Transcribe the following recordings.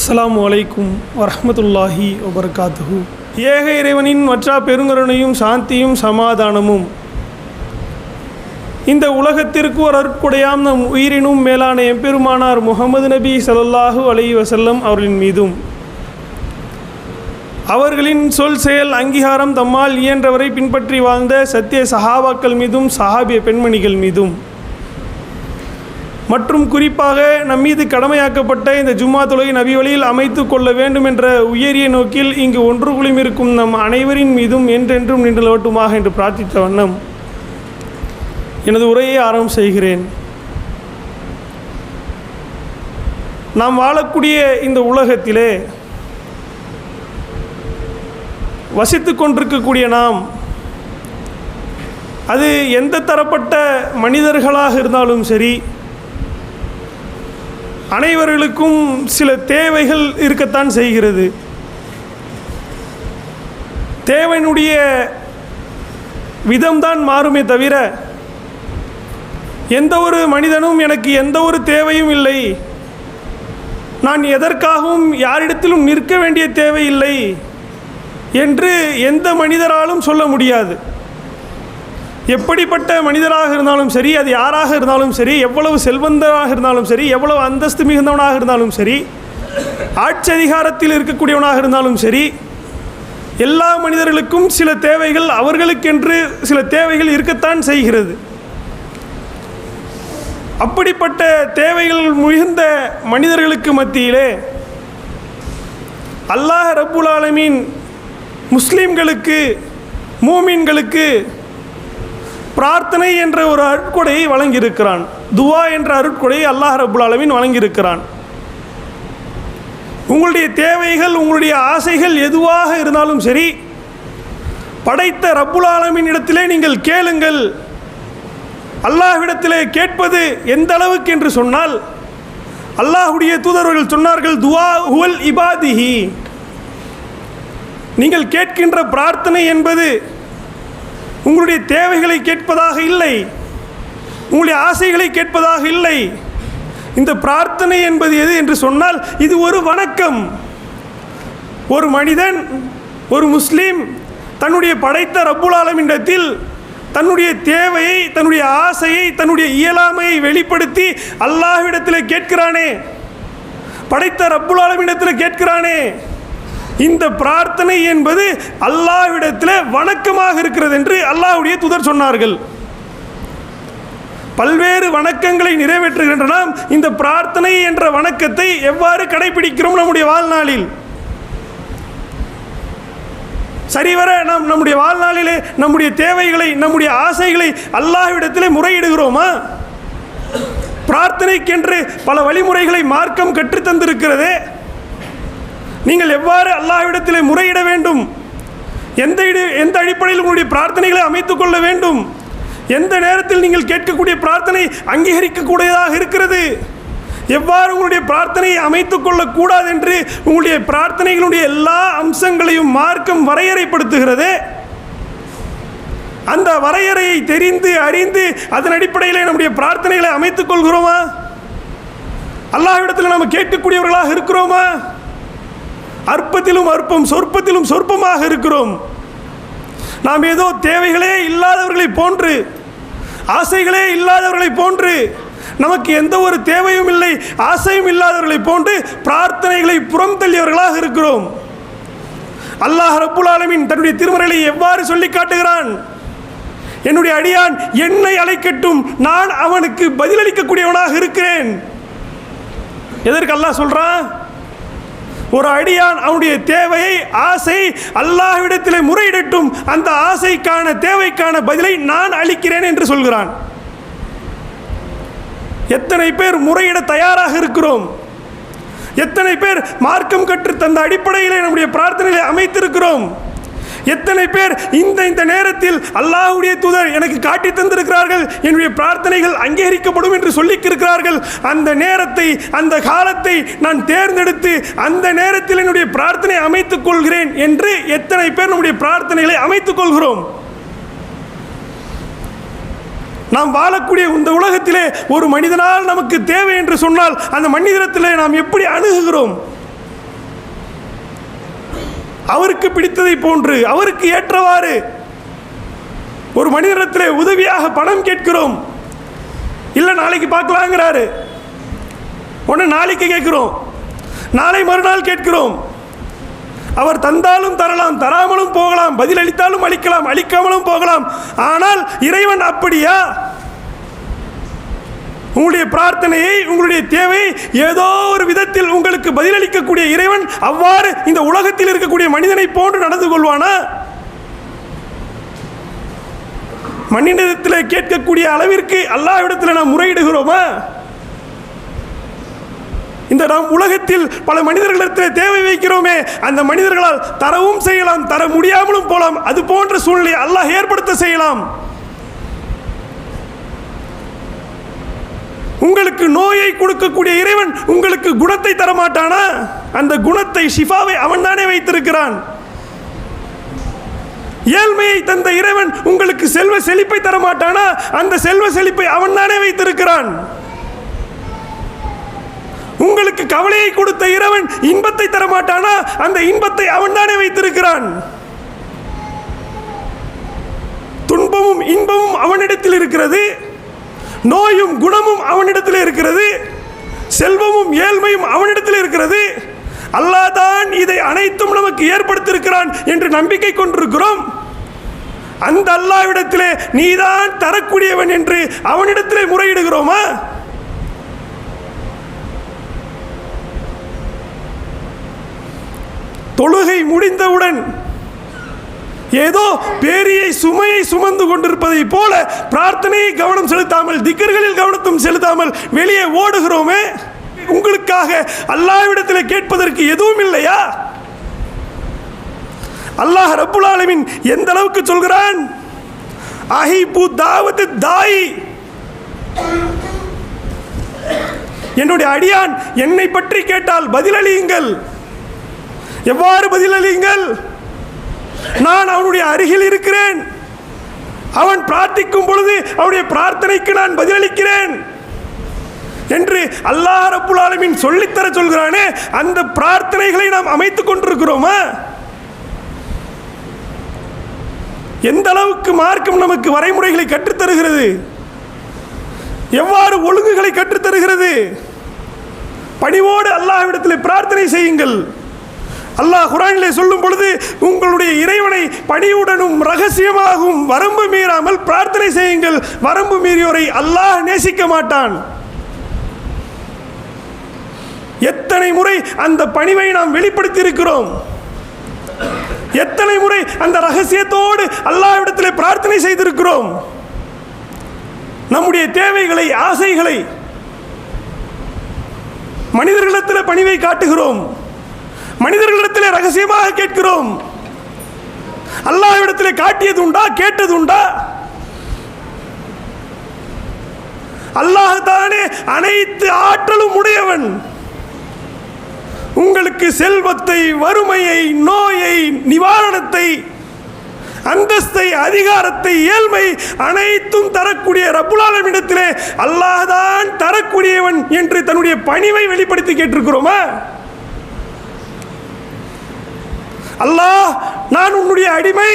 அஸ்லாம் அலைக்கும் வரமத்துல்லாஹி வபரகாத்துஹு. ஏக இறைவனின் மற்றா பெருங்கருணையும் சாந்தியும் சமாதானமும். இந்த உலகத்திற்கு ஒரு அருட்குடையாம் நம் உயிரினும் மேலான எம்பெருமானார் முகமது நபி சல்லாஹூ அலி வசல்லம் அவர்களின் மீதும். அவர்களின் சொல் செயல் அங்கீகாரம் தம்மால் இயன்றவரை பின்பற்றி வாழ்ந்த சத்திய சஹாபாக்கள் மீதும் சஹாபிய பெண்மணிகள் மீதும். மற்றும் குறிப்பாக நம் மீது கடமையாக்கப்பட்ட இந்த ஜும்மா தொழுகை நபி வழியில் அமைத்து கொள்ள வேண்டும் என்ற உயரிய நோக்கில் இங்கு ஒன்று குழுமிருக்கும் நம் அனைவரின் மீதும் என்றென்றும் நின்று என்று பிரார்த்தித்த வண்ணம் எனது உரையை ஆரம்பம் செய்கிறேன். நாம் வாழக்கூடிய இந்த உலகத்திலே வசித்து கொண்டிருக்கக்கூடிய நாம் அது எந்த தரப்பட்ட மனிதர்களாக இருந்தாலும் சரி அனைவர்களுக்கும் சில தேவைகள் இருக்கத்தான் செய்கிறது. தேவனுடைய விதம்தான் மாறுமே தவிர எந்த ஒரு மனிதனும் எனக்கு எந்த ஒரு தேவையும் இல்லை. நான் எதற்காகவும் யாரிடத்திலும் நிற்க வேண்டிய தேவை இல்லை என்று எந்த மனிதராலும் சொல்ல முடியாது. எப்படிப்பட்ட மனிதராக இருந்தாலும் சரி அது யாராக இருந்தாலும் சரி எவ்வளவு செல்வந்தராக இருந்தாலும் சரி எவ்வளவு அந்தஸ்து மிகுந்தவனாக இருந்தாலும் சரி ஆட்சி அதிகாரத்தில் இருக்கக்கூடியவனாக இருந்தாலும் சரி எல்லா மனிதர்களுக்கும் சில தேவைகள் அவர்களுக்கென்று சில தேவைகள் இருக்கத்தான் செய்கிறது. அப்படிப்பட்ட தேவைகள் மிகுந்த மனிதர்களுக்கு மத்தியிலே அல்லாஹ் ரப்புல் ஆலமீன் முஸ்லீம்களுக்கு மூமீன்களுக்கு பிரார்த்தனை என்ற ஒரு அருட்கொடையை வழங்கியிருக்கிறான். துவா என்ற அருட்கொடையை அல்லாஹ் ரபுல் அளவின் வழங்கியிருக்கிறான். உங்களுடைய தேவைகள் உங்களுடைய ஆசைகள் எதுவாக இருந்தாலும் சரி படைத்த ரப்புல் ஆலமின் இடத்திலே நீங்கள் கேளுங்கள். அல்லாஹ்விடத்திலே கேட்பது எந்த அளவுக்கு என்று சொன்னால் அல்லாஹுடைய தூதர்கள் சொன்னார்கள் துவா ஹுவல் இபாதிஹி. நீங்கள் கேட்கின்ற பிரார்த்தனை என்பது உங்களுடைய தேவைகளை கேட்பதாக இல்லை. உங்களுடைய ஆசைகளை கேட்பதாக இல்லை. இந்த பிரார்த்தனை என்பது எது என்று சொன்னால் இது ஒரு வணக்கம். ஒரு மனிதன் ஒரு முஸ்லீம் தன்னுடைய படைத்த ரப்புல் தன்னுடைய தேவையை தன்னுடைய ஆசையை தன்னுடைய இயலாமையை வெளிப்படுத்தி அல்லாஹ்விடத்தில் கேட்கிறானே. படைத்த ரப்புலாலமிடத்தில் கேட்கிறானே. இந்த பிரார்த்தனை என்பது அல்லாஹ்விடத்தில் வணக்கமாக இருக்கிறது என்று அல்லாஹ்வுடைய துதர் சொன்னார்கள். பல்வேறு வணக்கங்களை நிறைவேற்றுகின்ற நாம் இந்த பிரார்த்தனை என்ற வணக்கத்தை எவ்வாறு கடைபிடிக்கிறோம் நம்முடைய வாழ்நாளில்? சரிவர நாம் நம்முடைய வாழ்நாளிலே நம்முடைய தேவைகளை நம்முடைய ஆசைகளை அல்லாஹ்விடத்திலே முறையிடுகிறோமா? பிரார்த்தனைக்கென்று பல வழிமுறைகளை மார்க்கம் கற்றுத்தந்திருக்கிறதே. நீங்கள் எவ்வாறு அல்லாஹ்விடத்திலே முறையிட வேண்டும்? எந்த இடு எந்த அடிப்படையில் உங்களுடைய பிரார்த்தனைகளை அமைத்துக் கொள்ள வேண்டும்? எந்த நேரத்தில் நீங்கள் கேட்கக்கூடிய பிரார்த்தனை அங்கீகரிக்கக்கூடியதாக இருக்கிறது? எவ்வாறு உங்களுடைய பிரார்த்தனையை அமைத்துக் கொள்ளக்கூடாது என்று உங்களுடைய பிரார்த்தனைகளுடைய எல்லா அம்சங்களையும் மார்க்கம் வரையறைப்படுத்துகிறது. அந்த வரையறையை தெரிந்து அறிந்து அதன் அடிப்படையில் நம்முடைய பிரார்த்தனைகளை அமைத்துக் கொள்கிறோமா? அல்லாஹ்விடத்தில் நாம் கேட்கக்கூடியவர்களாக இருக்கிறோமா? அற்பத்திலும் அற்பம் சொற்பத்திலும் சொற்பமாக இருக்கிறோம். நாம் ஏதோ தேவைகளே இல்லாதவர்களை போன்று ஆசைகளே இல்லாதவர்களை போன்று நமக்கு எந்த ஒரு தேவையும் இல்லை ஆசையும் இல்லாதவர்களை போன்று பிரார்த்தனைகளை புறம் தள்ளியவர்களாக இருக்கிறோம். அல்லாஹ் ரப்புல் ஆலமின் தன்னுடைய திருமறைகளை எவ்வாறு சொல்லி காட்டுகிறான்? என்னுடைய அடியான் என்னை அழைக்கட்டும் நான் அவனுக்கு பதிலளிக்கக்கூடியவனாக இருக்கிறேன். எதற்கு அல்லாஹ் சொல்கிறான் ஒரு அடியான் அவனுடைய தேவையை ஆசை அல்லாஹ்விடத்தில் முறையிடட்டும். அந்த ஆசைக்கான தேவைக்கான பதிலை நான் அளிக்கிறேன் என்று சொல்கிறான். எத்தனை பேர் முறையிட தயாராக இருக்கிறோம். எத்தனை பேர் மார்க்கம் கற்று தந்த அடிப்படையிலே நம்முடைய பிரார்த்தனைகளை அமைத்திருக்கிறோம். எத்தனை பேர் இந்த இந்த நேரத்தில் அல்லாஹுடைய தூதர் எனக்கு காட்டி தந்திருக்கிறார்கள் என்னுடைய பிரார்த்தனைகள் அங்கீகரிக்கப்படும் என்று சொல்லியிருக்கிறார்கள் அந்த நேரத்தை அந்த காலத்தை நான் தேர்ந்தெடுத்து அந்த நேரத்தில் என்னுடைய பிரார்த்தனை அமைத்துக் கொள்கிறேன் என்று எத்தனை பேர் நம்முடைய பிரார்த்தனைகளை அமைத்துக் கொள்கிறோம்? நாம் வாழக்கூடிய இந்த உலகத்திலே ஒரு மனிதனால் நமக்கு தேவை என்று சொன்னால் அந்த மனிதனத்திலே நாம் எப்படி அணுகுகிறோம்? அவருக்கு பிடித்ததை போன்று அவருக்கு ஏற்றவாறு ஒரு மனிதனத்தில் உதவியாக பணம் கேட்கிறோம். இல்லை நாளைக்கு பார்க்கலாங்கிறாரு. ஒன்று நாளைக்கு கேட்குறோம். நாளை மறுநாள் கேட்கிறோம். அவர் தந்தாலும் தரலாம் தராமலும் போகலாம் பதிலளித்தாலும் அளிக்கலாம் அளிக்காமலும் போகலாம். ஆனால் இறைவன் அப்படியா? உங்களுடைய பிரார்த்தனையை உங்களுடைய தேவை ஏதோ ஒரு விதத்தில் உங்களுக்கு பதிலளிக்கக்கூடிய இறைவன் அவ்வாறு இந்த உலகத்தில் இருக்கக்கூடிய மனிதனை போன்று நடந்து கொள்வானா? மனிதத்தில் கேட்கக்கூடிய அளவிற்கு அல்லாவிடத்தில் நாம் முறையிடுகிறோமா? இந்த நாம் உலகத்தில் பல மனிதர்களிடத்தில் தேவை வைக்கிறோமே அந்த மனிதர்களால் தரவும் செய்யலாம் தர முடியாமலும் போலாம் அது போன்ற சூழ்நிலை அல்லாஹ் ஏற்படுத்த செய்யலாம். உங்களுக்கு நோயை கொடுக்கக்கூடிய இறைவன் உங்களுக்கு குணத்தை தரமாட்டானா? அந்த குணத்தை ஷிஃபாவை அவன் தானே வைத்திருக்கிறான். ஏழ்மையை தந்த இறைவன் உங்களுக்கு செல்வ செழிப்பை தரமாட்டானா? அந்த செல்வ செழிப்பை அவன் தானே வைத்திருக்கிறான். உங்களுக்கு கவலையை கொடுத்த இறைவன் இன்பத்தை தரமாட்டானா? அந்த இன்பத்தை அவன் தானே வைத்திருக்கிறான். துன்பமும் இன்பமும் அவனிடத்தில் இருக்கிறது. நோயும் குணமும் அவனிடத்தில் இருக்கிறது. செல்வமும் ஏழ்மையும் அவனிடத்தில் இருக்கிறது. அல்லாஹ் தான் இதை அனைத்தும் நமக்கு ஏற்படுத்தியிருக்கிறான் என்று நம்பிக்கை கொண்டிருக்கிறோம். அந்த அல்லாவிடத்திலே நீதான் தரக்கூடியவன் என்று அவனிடத்திலே முறையிடுகிறோமா? தொழுகை முடிந்தவுடன் ஏதோ பேரியை சுமையை சுமந்து கொண்டிருப்பதை போல பிரார்த்தனையை கவனம் செலுத்தாமல் திக்கர்களில் கவனத்தும் செலுத்தாமல் வெளியே ஓடுகிறோமே? உங்களுக்காக அல்லாவிடத்தில் கேட்பதற்கு எதுவும் இல்லையா? அல்லாஹ் ரப்புல் ஆலமின் எந்த அளவுக்கு சொல்கிறான்? அஹிபு தாவத்து தாய். என்னுடைய அடியான் என்னை பற்றி கேட்டால் பதிலளியுங்கள். எவ்வாறு பதிலளியுங்கள்? நான் அவனுடைய அருகில் இருக்கிறேன். அவன் பிரார்த்திக்கும் பொழுது அவனுடைய பிரார்த்தனைக்கு நான் பதிலளிக்கிறேன். என்று அல்லாஹ் ரப்புல் ஆலமீன் சொல்லித்தர சொல்கிறானே அந்த பிரார்த்தனைகளை நாம் அமைத்துக் கொண்டிருக்கிறோமா? எந்த அளவுக்கு மார்க்கம் நமக்கு வரைமுறைகளை கற்றுத்தருகிறது? எவ்வாறு ஒழுங்குகளை கற்றுத்தருகிறது? பணிவோடு அல்லாஹ்விடத்தில் பிரார்த்தனை செய்யுங்கள். அல்லாஹ் குரானிலே சொல்லும் பொழுது உங்களுடைய இறைவனை பணியுடனும் ரகசியமாகவும் வரம்பு மீறாமல் பிரார்த்தனை செய்யுங்கள். வரம்பு மீறியோரை அல்லாஹ் நேசிக்க மாட்டான். எத்தனை முறை அந்த பணிவை நாம் வெளிப்படுத்தி இருக்கிறோம் எத்தனை முறை அந்த ரகசியத்தோடு அல்லாஹ்விடத்தில் பிரார்த்தனை செய்திருக்கிறோம். நம்முடைய தேவைகளை ஆசைகளை மனிதர்களிடத்தில் பணிவை காட்டுகிறோம். மனிதர்களிடத்திலே ரகசியமாக கேட்கிறோம். அல்லாஹ்விடத்திலே காட்டியது உண்டா கேட்டது உண்டா? அல்லாஹ் தானே அனைத்து ஆற்றலும் உடையவன். உங்களுக்கு செல்வத்தை வறுமையை நோயை நிவாரணத்தை அந்தஸ்தை அதிகாரத்தை ஏழ்மை அனைத்தும் தரக்கூடிய ரப்புலாலமிடத்திலே அல்லாஹ்தான் தரக்கூடியவன் என்று தன்னுடைய பணிவை வெளிப்படுத்தி கேட்டிருக்கிறோமா? அல்லாஹ் நான் உன்னுடைய அடிமை.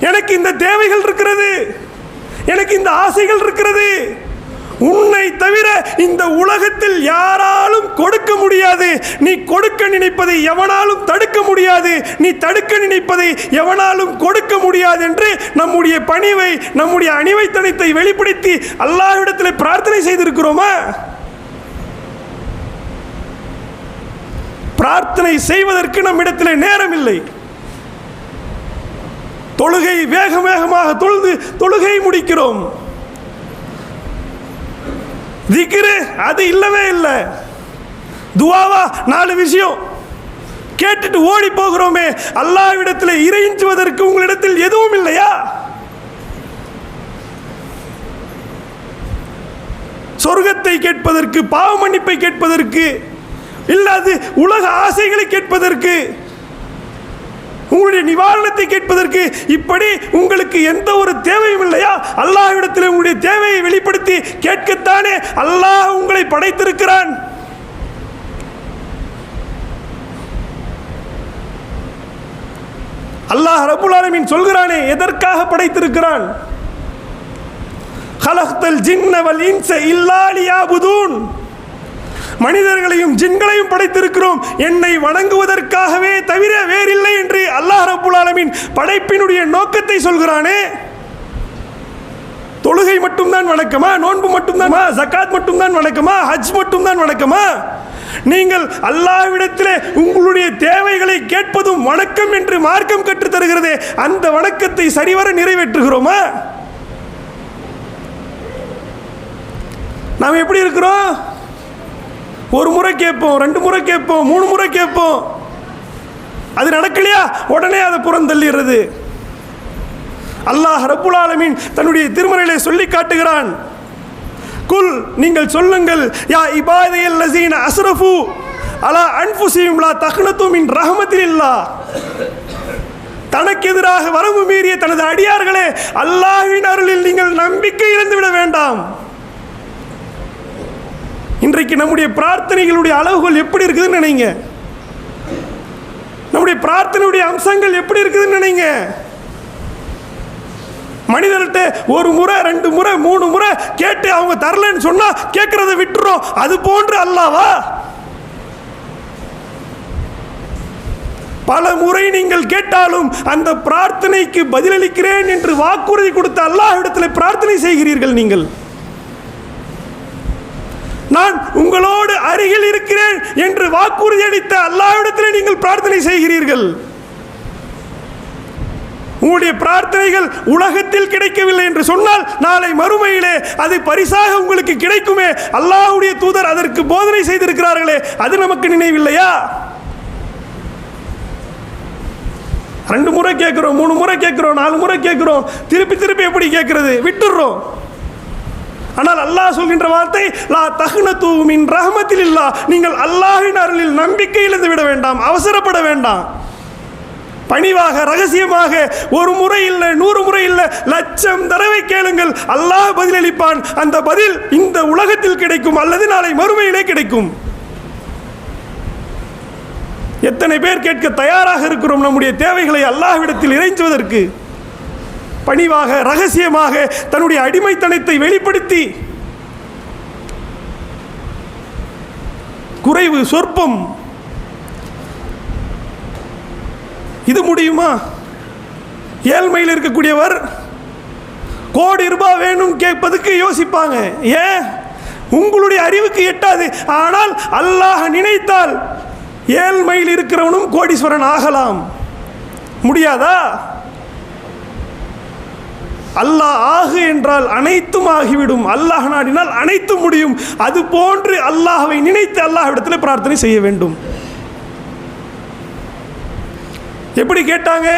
எனக்கு இந்த தேவைகள் இருக்கிறது. எனக்கு இந்த ஆசைகள் இருக்கிறது. உன்னை தவிர இந்த உலகத்தில் யாராலும் கொடுக்க முடியாது. நீ கொடுக்க நினைப்பதை எவனாலும் தடுக்க முடியாது. நீ தடுக்க நினைப்பதை எவனாலும் கொடுக்க முடியாது என்று நம்முடைய பணிவை நம்முடைய அணிவைத்தனத்தை வெளிப்படுத்தி அல்லாஹ்விடத்தில் பிரார்த்தனை செய்திருக்கிறோமா? பிரார்த்தனை செய்வதற்கு நம்மிடத்தில் நேரம் இல்லை தொழுகை வேக வேகமாக தொழுது தொழுகை முடிக்கிறோம். திக்ரு அது இல்லவே இல்லை. துவாவா நாலு விஷயம். கேட்டுட்டு ஓடி போகிறோமே அல்லாவிடத்தில் இறைஞ்சுவதற்கு உங்களிடத்தில் எதுவும் இல்லையா? சொர்க்கத்தை கேட்பதற்கு பாவ மன்னிப்பை கேட்பதற்கு இல்லாது உலக ஆசைகளை கேட்பதற்கு உங்களுடைய நிவாரணத்தை கேட்பதற்கு இப்படி உங்களுக்கு எந்த ஒரு தேவையும் இல்லையா? அல்லாஹ்விடத்தில் உங்களுடைய தேவையை வெளிப்படுத்தி கேட்கத்தானே அல்லாஹ் உங்களை படைத்திருக்கிறான். ரபுல் ஆலமீன் சொல்கிறானே எதற்காக படைத்திருக்கிறான்? ஹலஹ்தல் ஜின்னவல் இன்ச இல்லாலியாபுதூன் மனிதர்களையும் ஜின்களையும் படைத்திருக்கிறோம். என்னை வணங்குவதற்காகவே தவிர வேறில்லை என்று அல்லாஹ் ரபுல் ஆலமின் படைப்பினுடைய நோக்கத்தை சொல்கிறானே. தொழுகை மட்டும்தான் வணக்கமா நோன்பு மட்டும்தான்? ஜக்காத் மட்டும்தான் வணக்கமா ஹஜ் மட்டும்தான் வணக்கமா நீங்கள் அல்லாஹ்விடத்திலே உங்களுடைய தேவைகளை கேட்பதும் வணக்கம் என்று மார்க்கம் கற்றுத் தருகிறதே அந்த வணக்கத்தை சரிவர நிறைவேற்றுகிறோமா? நாம் எப்படி இருக்கிறோம்? ஒரு முறை கேட்போம் ரெண்டு முறை கேட்போம் மூணு முறை கேட்போம். அது நடக்கலையா? உடனே அதை புறந்தள்ளிடுறது. அல்லாஹ் ரப்புல் ஆலமீன் தன்னுடைய திருமறையிலே சொல்லி காட்டுகிறான். குல் நீங்கள் சொல்லுங்கள் யா இபாதையல் லசீன அஸ்ரஃபு அலா அன்புசியும் லா தக்னத்து ரஹமத்தில் இல்லா தனக்கு எதிராக வரம்பு மீறிய தனது அடியார்களே அல்லாஹ்வின் அருளில் நீங்கள் நம்பிக்கை இழந்து விட வேண்டாம். இன்றைக்கு நம்முடைய பிரார்த்தனைகளுடைய அளவுகள் எப்படி இருக்குதுன்னு நினைங்க. நம்முடைய பிரார்த்தனையுடைய அம்சங்கள் எப்படி இருக்குதுன்னு நினைங்க. மனிதர்கிட்ட ஒரு முறை ரெண்டு முறை மூணு முறை கேட்டு அவங்க தரலன்னு சொன்னால் கேட்குறத விட்டுறோம். அது போன்று அல்லாவா? பல முறை நீங்கள் கேட்டாலும் அந்த பிரார்த்தனைக்கு பதிலளிக்கிறேன் என்று வாக்குறுதி கொடுத்த இடத்துல பிரார்த்தனை செய்கிறீர்கள் நீங்கள். நான் உங்களோடு அருகில் இருக்கிறேன் என்று வாக்குறுதி அளித்த அல்லாவிடத்தில் நீங்கள் பிரார்த்தனை செய்கிறீர்கள். உங்களுடைய பிரார்த்தனைகள் உலகத்தில் கிடைக்கவில்லை என்று சொன்னால் நாளை மறுமையிலே அது பரிசாக உங்களுக்கு கிடைக்குமே. அல்லாஹ்வுடைய தூதர் அதற்கு போதனை செய்திருக்கிறார்களே அது நமக்கு நினைவில்லையா? ரெண்டு முறை கேட்குறோம் மூணு முறை கேட்குறோம் நாலு முறை கேட்குறோம் திருப்பி திருப்பி எப்படி கேட்கறது? விட்டுடுறோம் ஆனால் அல்லாஹ் சொல்கின்ற வார்த்தை லா தகுனத்து மின் ரஹமத்தில் இல்லா நீங்கள் அல்லாஹின் அருளில் நம்பிக்கை இழந்து விட வேண்டாம் அவசரப்பட வேண்டாம். பணிவாக ரகசியமாக ஒரு முறை இல்லை நூறு முறை இல்லை லட்சம் தடவை கேளுங்கள் அல்லாஹ் பதிலளிப்பான். அந்த பதில் இந்த உலகத்தில் கிடைக்கும் அல்லது நாளை மறுமையிலே கிடைக்கும். எத்தனை பேர் கேட்க தயாராக இருக்கிறோம் நம்முடைய தேவைகளை அல்லாஹ்விடத்தில் இறைஞ்சுவதற்கு. பணிவாக ரகசியமாக தன்னுடைய அடிமைத்தனத்தை வெளிப்படுத்தி குறைவு சொற்பம். இது முடியுமா? ஏழ்மையில் இருக்கக்கூடியவர் கோடி ரூபாய் வேணும் கேட்பதுக்கு யோசிப்பாங்க. ஏன்? உங்களுடைய அறிவுக்கு எட்டாது. ஆனால் அல்லாஹ் நினைத்தால் ஏழ்மையில் இருக்கிறவனும் கோடீஸ்வரன் ஆகலாம். முடியாதா? அல்லாஹ் ஆகு என்றால் அனைத்தும் ஆகிவிடும். அல்லாஹ் நாடினால் அனைத்தும் முடியும். அது போன்று அல்லாஹ்வை நினைத்து அல்லாஹ்விடத்தில் பிரார்த்தனை செய்ய வேண்டும். எப்படி கேட்டாங்க?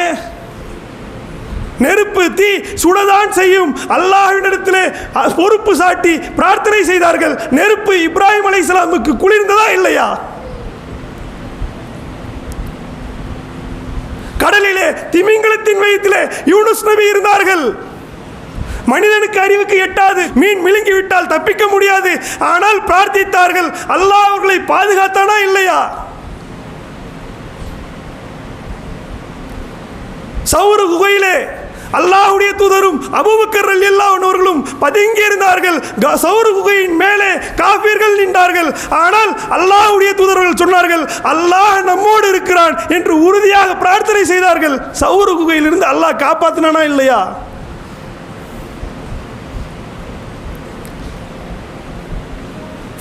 நெருப்பு தீ சுடதான் செய்யும். அல்லாஹ்விடத்தில் பொறுப்பு சாட்டி பிரார்த்தனை செய்தார்கள். நெருப்பு இப்ராஹிம் அலைஹிஸ்ஸலாமுக்கு குளிர்ந்ததா இல்லையா? கடலிலே திமிங்கலத்தின் வயிற்றிலே யூனுஸ் நபி இருந்தார்கள். மனிதனுக்கு அறிவுக்கு எட்டாது. மீன் விழுங்கி விட்டால் தப்பிக்க முடியாது. ஆனால் பிரார்த்தித்தார்கள். அல்லாஹ் அவர்களை பாதுகாத்தானா இல்லையா? சவுரு குகையிலே அல்லாஹ்வுடைய தூதரும் அபுபக்கர் எல்லா அவர்களும் பதுங்கி இருந்தார்கள். க- குகையின் மேலே காபீர்கள் நின்றார்கள். ஆனால் அல்லாஹ்வுடைய தூதர்கள் சொன்னார்கள் அல்லாஹ் நம்மோடு இருக்கிறான் என்று உறுதியாக பிரார்த்தனை செய்தார்கள். சௌர குகையிலிருந்து அல்லாஹ் காப்பாத்தினானா இல்லையா?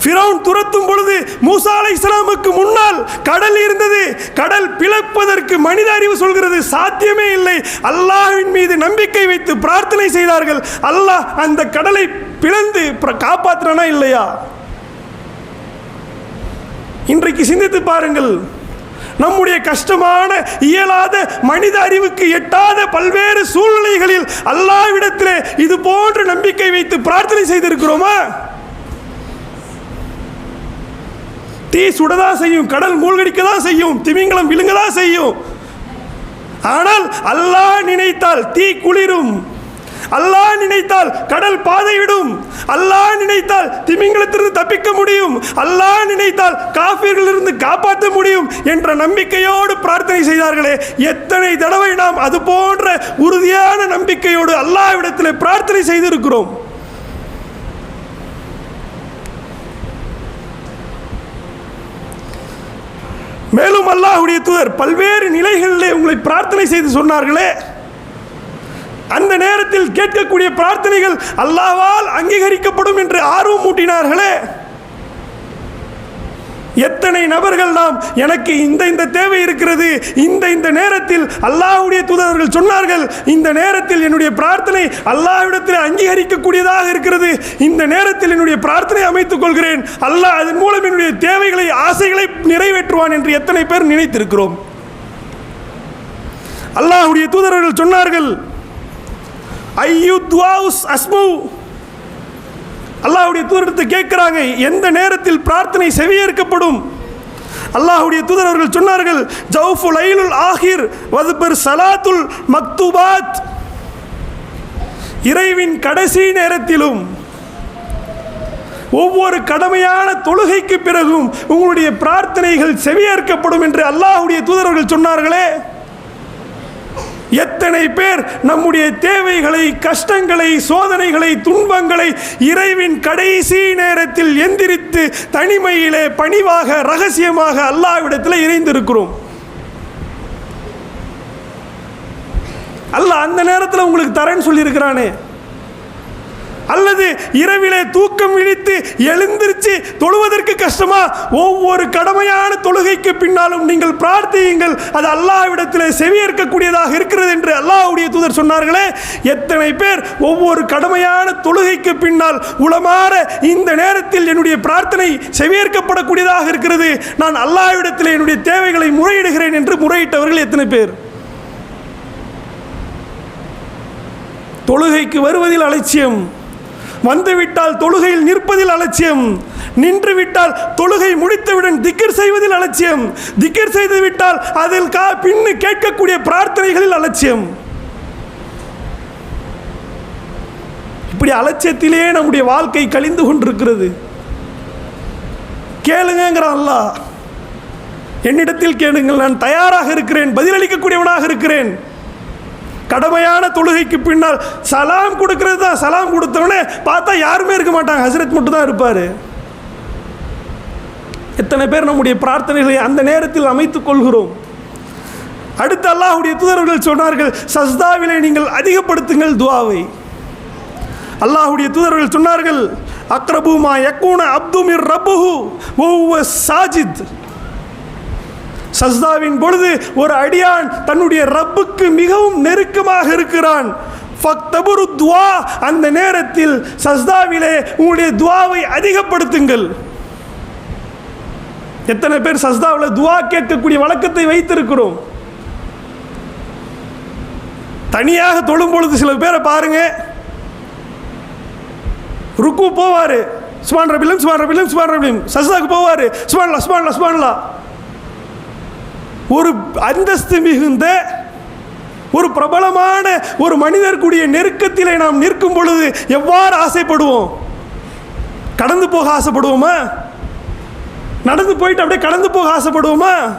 ஃபிரௌன் துரத்தும் பொழுது மூசா அலை இஸ்லாமுக்கு முன்னால் கடல் இருந்தது. கடல் பிளப்பதற்கு மனித அறிவு சொல்கிறது. சாத்தியமே இல்லை. அல்லாஹ்வின் மீது நம்பிக்கை வைத்து பிரார்த்தனை செய்தார்கள். அல்லாஹ் அந்த கடலை பிளந்து காப்பாற்றுறனா இல்லையா? இன்றைக்கு சிந்தித்து பாருங்கள். நம்முடைய கஷ்டமான இயலாத மனித அறிவுக்கு எட்டாத பல்வேறு சூழ்நிலைகளில் அல்லாவிடத்தில் இது போன்று நம்பிக்கை வைத்து பிரார்த்தனை செய்திருக்கிறோமா? தீ சுடதான் செய்யும் கடல் மூழ்கடிக்க தான் செய்யும் திமிங்கலம் விழுங்க தான் செய்யும். ஆனால் அல்லாஹ் நினைத்தால் தீ குளிரும். அல்லாஹ் நினைத்தால் கடல் பாதை விடும். அல்லாஹ் நினைத்தால் திமிங்கலத்திலிருந்து தப்பிக்க முடியும். அல்லாஹ் நினைத்தால் காஃபிர்களிலிருந்து காப்பாற்ற முடியும் என்ற நம்பிக்கையோடு பிரார்த்தனை செய்தார்களே எத்தனை தடவை நாம் அது போன்ற உறுதியான நம்பிக்கையோடு அல்லாஹ்விடத்தில் பிரார்த்தனை செய்திருக்கிறோம். மேலும் அல்லாஹுடைய தூதர் பல்வேறு நிலைகளிலே உங்களை பிரார்த்தனை செய்து சொன்னார்களே. அந்த நேரத்தில் கேட்கக்கூடிய பிரார்த்தனைகள் அல்லாவால் அங்கீகரிக்கப்படும் என்று ஆர்வம் மூட்டினார்களே. எத்தனை நபர்கள் நாம் எனக்கு இந்த இந்த தேவை இருக்கிறது இந்த இந்த நேரத்தில் அல்லாஹ்வுடைய தூதர்கள் சொன்னார்கள் இந்த நேரத்தில் என்னுடைய பிரார்த்தனை அல்லாஹ்விடத்தில் அங்கீகரிக்கக்கூடியதாக இருக்கிறது இந்த நேரத்தில் என்னுடைய பிரார்த்தனை அமைத்துக் கொள்கிறேன் அல்லாஹ் அதன் மூலம் என்னுடைய தேவைகளை ஆசைகளை நிறைவேற்றுவான் என்று எத்தனை பேர் நினைத்திருக்கிறோம். அல்லாஹ்வுடைய தூதர்கள் சொன்னார்கள் ஐயு துவாவுஸ் அஸ்மு அல்லாஹ்வுடைய தூதரத்தை கேட்குறாங்க எந்த நேரத்தில் பிரார்த்தனை செவியேற்கப்படும்? அல்லாஹுடைய தூதர் அவர்கள் சொன்னார்கள் ஜவுஃபுல் ஐலுல் ஆஹிர் வதுபர் சலாத்துல் மக்துபாத். இறைவின் கடைசி நேரத்திலும் ஒவ்வொரு கடமையான தொழுகைக்கு பிறகும் உங்களுடைய பிரார்த்தனைகள் செவியேற்கப்படும் என்று அல்லாஹுடைய தூதர்கள் சொன்னார்களே. எத்தனை பேர் நம்முடைய தேவைகளை கஷ்டங்களை சோதனைகளை துன்பங்களை இறைவின் கடைசி நேரத்தில் எந்திரித்து தனிமையிலே பணிவாக ரகசியமாக அல்லாவிடத்தில் இறைந்திருக்கிறோம். அல்ல அந்த நேரத்தில் உங்களுக்கு தரேன்னு சொல்லியிருக்கிறானே. அல்லது இரவிலே தூக்கம் இழித்து எழுந்திருச்சு தொழுவதற்கு கஷ்டமா? ஒவ்வொரு கடமையான தொழுகைக்கு பின்னாலும் நீங்கள் பிரார்த்தியுங்கள். அது அல்லாவிடத்தில் செவியேற்கக்கூடியதாக இருக்கிறது என்று அல்லாஹ்வுடைய தூதர் சொன்னார்களே. எத்தனை பேர் ஒவ்வொரு கடமையான தொழுகைக்கு பின்னால் உளமாற இந்த நேரத்தில் என்னுடைய பிரார்த்தனை செவியேற்கப்படக்கூடியதாக இருக்கிறது. நான் அல்லாவிடத்தில் என்னுடைய தேவைகளை முறையிடுகிறேன் என்று முறையிட்டவர்கள் எத்தனை பேர்? தொழுகைக்கு வருவதில் அலட்சியம். வந்துவிட்டால் தொழுகையில் நிற்பதில் அலட்சியம். நின்று விட்டால் தொழுகை முடித்தவுடன் திக்கர் செய்வதில் அலட்சியம். திக்கர் செய்து விட்டால் அதில் கா பின்னு கேட்கக்கூடிய பிரார்த்தனைகளில் அலட்சியம். இப்படி அலட்சியத்திலேயே நம்முடைய வாழ்க்கை கழிந்து கொண்டிருக்கிறது. கேளுங்கிறான் என்னிடத்தில் கேளுங்கள் நான் தயாராக இருக்கிறேன் பதிலளிக்கக்கூடியவனாக இருக்கிறேன். கடமையான தொழுகைக்கு பின்னால் சலாம் கொடுக்கறது தான். சலாம் கொடுத்தவனே பார்த்தா யாருமே இருக்க மாட்டாங்க. ஹசரத் மட்டும் தான் இருப்பார். எத்தனை பேர் நம்முடைய பிரார்த்தனைகளை அந்த நேரத்தில் அமைத்துக் கொள்கிறோம். அடுத்து அல்லாஹுடைய தூதர்கள் சொன்னார்கள் சஸ்தாவிலே நீங்கள் அதிகப்படுத்துங்கள் துவாவை. அல்லாஹுடைய தூதர்கள் சொன்னார்கள் அக்ரபுமா யக்கூன அப்துமிர் ரபுஹு சாஜித். சஸ்தாவின் பொழுது ஒரு அடியான் தன்னுடைய ரப்புக்கு மிகவும் நெருக்கமாக இருக்கிறான். ஃபக்தபுரு துவா அந்த நேரத்தில் சஸ்தாவிலே உங்களுடைய துவாவை அதிகப்படுத்துங்கள். எத்தனை பேர் சஸ்தாவில் துவா கேட்கக்கூடிய வழக்கத்தை வைத்திருக்கிறோம். தனியாக தொழும் பொழுது சில பேரை பாருங்க. ருக்கு போவார். சுமான் ரபிலும் சுமான் ரபிலும் சுமான் ரபிலும் சஸ்தாக்கு போவார். சுமான்லா சுமான்லா சுமான்லா ஒரு அந்தஸ்து மிகுந்த ஒரு பிரபலமான ஒரு மனிதர் நெருக்கத்தில் நெருக்கத்திலே நாம் நிற்கும் பொழுது எவ்வாறு ஆசைப்படுவோம்? கடந்து போக ஆசைப்படுவோமா? நடந்து போயிட்டு அப்படியே கடந்து போக ஆசைப்படுவோமா?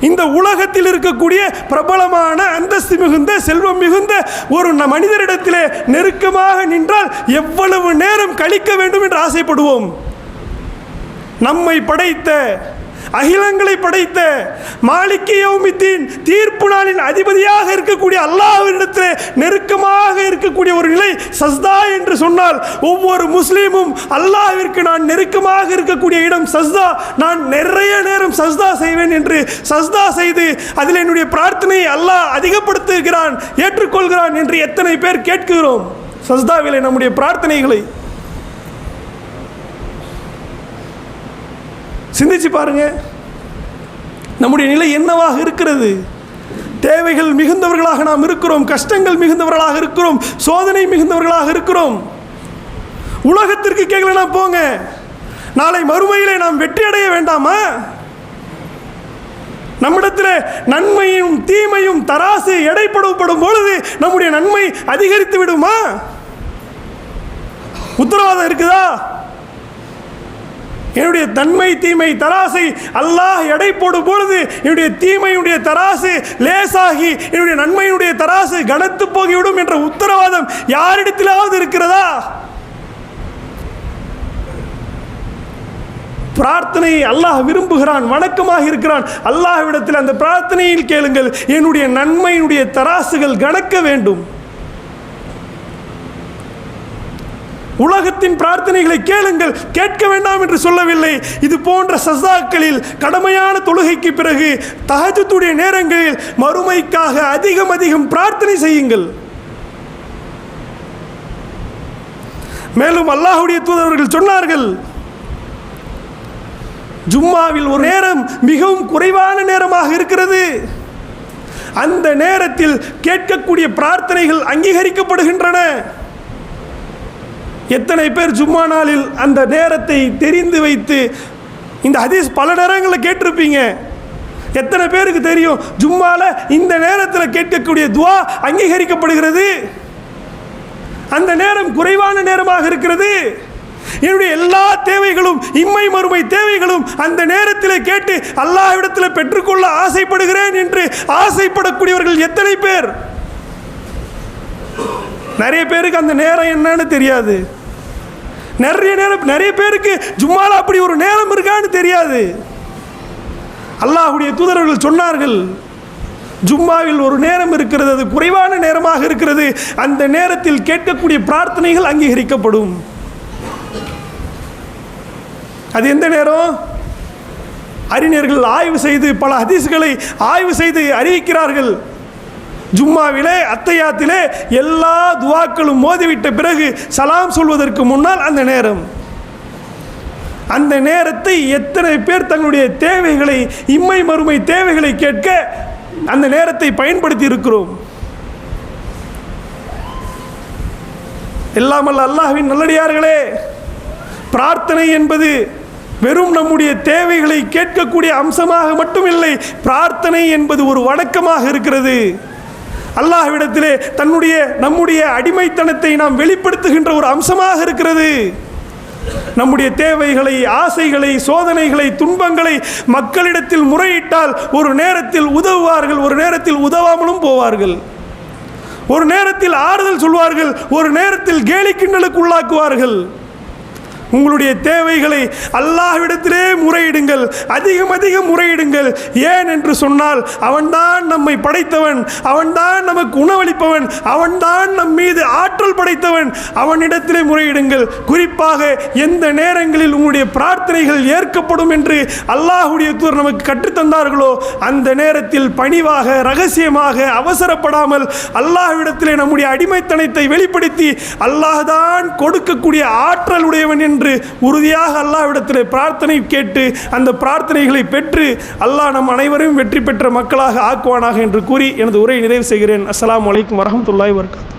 இந்த உலகத்தில் இருக்கக்கூடிய பிரபலமான அந்தஸ்து மிகுந்த செல்வம் மிகுந்த ஒரு மனிதரிடத்திலே நெருக்கமாக நின்றால் எவ்வளவு நேரம் கழிக்க வேண்டும் என்று ஆசைப்படுவோம்? நம்மை படைத்த அகிலங்களை படைத்த மாலிக்கு தீர்ப்பு நாளின் அதிபதியாக இருக்கக்கூடிய அல்லாஹ்விடத்தில் நெருக்கமாக இருக்கக்கூடிய ஒரு நிலை சஸ்தா என்று சொன்னால் ஒவ்வொரு முஸ்லீமும் அல்லாஹ்விற்கு நான் நெருக்கமாக இருக்கக்கூடிய இடம் சஸ்தா. நான் நிறைய நேரம் சஸ்தா செய்வேன் என்று சஸ்தா செய்து அதில் என்னுடைய பிரார்த்தனையை அல்லாஹ் அதிகப்படுத்துகிறான் ஏற்றுக்கொள்கிறான் என்று எத்தனை பேர் கேட்கிறோம். சஸ்தாவிலே நம்முடைய பிரார்த்தனைகளை சிந்திச்சு பாருங்க. நம்முடைய நிலை என்னவாக இருக்கிறது? தேவைகள் மிகுந்தவர்களாக நாம் இருக்கிறோம் கஷ்டங்கள் மிகுந்தவர்களாக இருக்கிறோம் சோதனை மிகுந்தவர்களாக இருக்கிறோம். உலகத்திற்கு கேட்கலனா போங்க. நாளை மறுமையிலே நாம் வெற்றி அடைய வேண்டாமா? நம்மிடத்தில் நன்மையும் தீமையும் தராசு எடைப்படுவப்படும் பொழுது நம்முடைய நன்மை அதிகரித்து விடுமா? உத்தரவாதம் இருக்குதா? என்னுடைய தன்மை தீமை தராசை அல்லாஹ் எடை போடும் பொழுது என்னுடைய தீமையுடைய தராசு லேசாகி என்னுடைய நன்மையுடைய தராசு கனத்து போகிவிடும் என்ற உத்தரவாதம் யாரிடத்திலாவது இருக்கிறதா? பிரார்த்தனை அல்லாஹ் விரும்புகிறான் வணக்கமாக இருக்கிறான். அல்லாஹ்விடத்தில் அந்த பிரார்த்தனையில் கேளுங்கள் என்னுடைய நன்மையினுடைய தராசுகள் கணக்க வேண்டும். உலகத்தின் பிரார்த்தனைகளை கேளுங்கள் கேட்க வேண்டாம் என்று சொல்லவில்லை. இது போன்ற சசாக்களில் கடமையான தொழுகைக்கு பிறகு தகஜத்துடைய நேரங்களில் மறுமைக்காக அதிகம் அதிகம் பிரார்த்தனை செய்யுங்கள். மேலும் அல்லாஹுடைய தூதர்கள் சொன்னார்கள் ஜும்மாவில் ஒரு நேரம் மிகவும் குறைவான நேரமாக இருக்கிறது. அந்த நேரத்தில் கேட்கக்கூடிய பிரார்த்தனைகள் அங்கீகரிக்கப்படுகின்றன. எத்தனை பேர் ஜும்மா நாளில் அந்த நேரத்தை தெரிந்து வைத்து இந்த ஹதீஸ் பல நேரங்களில் கேட்டிருப்பீங்க. எத்தனை பேருக்கு தெரியும்? ஜும்மாவில் இந்த நேரத்தில் கேட்கக்கூடிய துவா அங்கீகரிக்கப்படுகிறது. அந்த நேரம் குறைவான நேரமாக இருக்கிறது. என்னுடைய எல்லா தேவைகளும் இம்மை மறுமை தேவைகளும் அந்த நேரத்தில் கேட்டு அல்லாஹ்விடத்தில் பெற்றுக்கொள்ள ஆசைப்படுகிறேன் என்று ஆசைப்படக்கூடியவர்கள் எத்தனை பேர்? நிறைய பேருக்கு அந்த நேரம் என்னன்னு தெரியாது. நிறைய நேரம் நிறைய பேருக்கு ஜும்மால அப்படி ஒரு நேரம் இருக்கான்னு தெரியாது. அல்லாஹுடைய தூதர்கள் சொன்னார்கள் ஜும்மாவில் ஒரு நேரம் இருக்கிறது அது குறைவான நேரமாக இருக்கிறது. அந்த நேரத்தில் கேட்கக்கூடிய பிரார்த்தனைகள் அங்கீகரிக்கப்படும். அது எந்த நேரம்? அறிஞர்கள் ஆய்வு செய்து பல ஹதீஸ்களை ஆய்வு செய்து அறிவிக்கிறார்கள். ஜும்மாவிலே அத்தையாத்திலே எல்லா துவாக்களும் மோதிவிட்ட பிறகு சலாம் சொல்வதற்கு முன்னால் அந்த நேரம். அந்த நேரத்தை எத்தனை பேர் தங்களுடைய தேவைகளை இம்மை மறுமை தேவைகளை கேட்க அந்த நேரத்தை பயன்படுத்தி இருக்கிறோம். எல்லாமல்ல அல்லாஹ்வின் நல்லடியார்களே பிரார்த்தனை என்பது வெறும் நம்முடைய தேவைகளை கேட்கக்கூடிய அம்சமாக மட்டும் இல்லை பிரார்த்தனை என்பது ஒரு வணக்கமாக இருக்கிறது. அல்லாஹ்விடத்திலே தன்னுடைய நம்முடைய அடிமைத்தனத்தை நாம் வெளிப்படுத்துகின்ற ஒரு அம்சமாக இருக்கிறது. நம்முடைய தேவைகளை ஆசைகளை சோதனைகளை துன்பங்களை மக்களிடத்தில் முறையிட்டால் ஒரு நேரத்தில் உதவுவார்கள் ஒரு நேரத்தில் உதவாமலும் போவார்கள். ஒரு நேரத்தில் ஆறுதல் சொல்வார்கள் ஒரு நேரத்தில் கேலி கிண்டலுக்கு உள்ளாக்குவார்கள். உங்களுடைய தேவைகளை அல்லாஹ்விடத்திலே முறையிடுங்கள் அதிகம் அதிகம் முறையிடுங்கள். ஏன் என்று சொன்னால் அவன்தான் நம்மை படைத்தவன் அவன்தான் நமக்கு உணவளிப்பவன் அவன்தான் நம் மீது ஆற்றல் படைத்தவன். அவனிடத்திலே முறையிடுங்கள். குறிப்பாக எந்த நேரங்களில் உங்களுடைய பிரார்த்தனைகள் ஏற்கப்படும் என்று அல்லாஹுடைய தூர் நமக்கு கற்றுத்தந்தார்களோ அந்த நேரத்தில் பணிவாக ரகசியமாக அவசரப்படாமல் அல்லாஹ்விடத்திலே நம்முடைய அடிமைத்தனத்தை வெளிப்படுத்தி அல்லாஹ்தான் கொடுக்கக்கூடிய ஆற்றல் உடையவன் என்று உறுதியாக அல்லாவிடத்தில் பிரார்த்தனை கேட்டு அந்த பிரார்த்தனைகளை பெற்று அல்லாஹ் நம் அனைவரையும் வெற்றி பெற்ற மக்களாக ஆக்குவானாக என்று கூறி எனது உரை நிறைவு செய்கிறேன். அஸ்லாம் வலைக்கம் வரமத்துல்லாய் வபரகாத்துஹு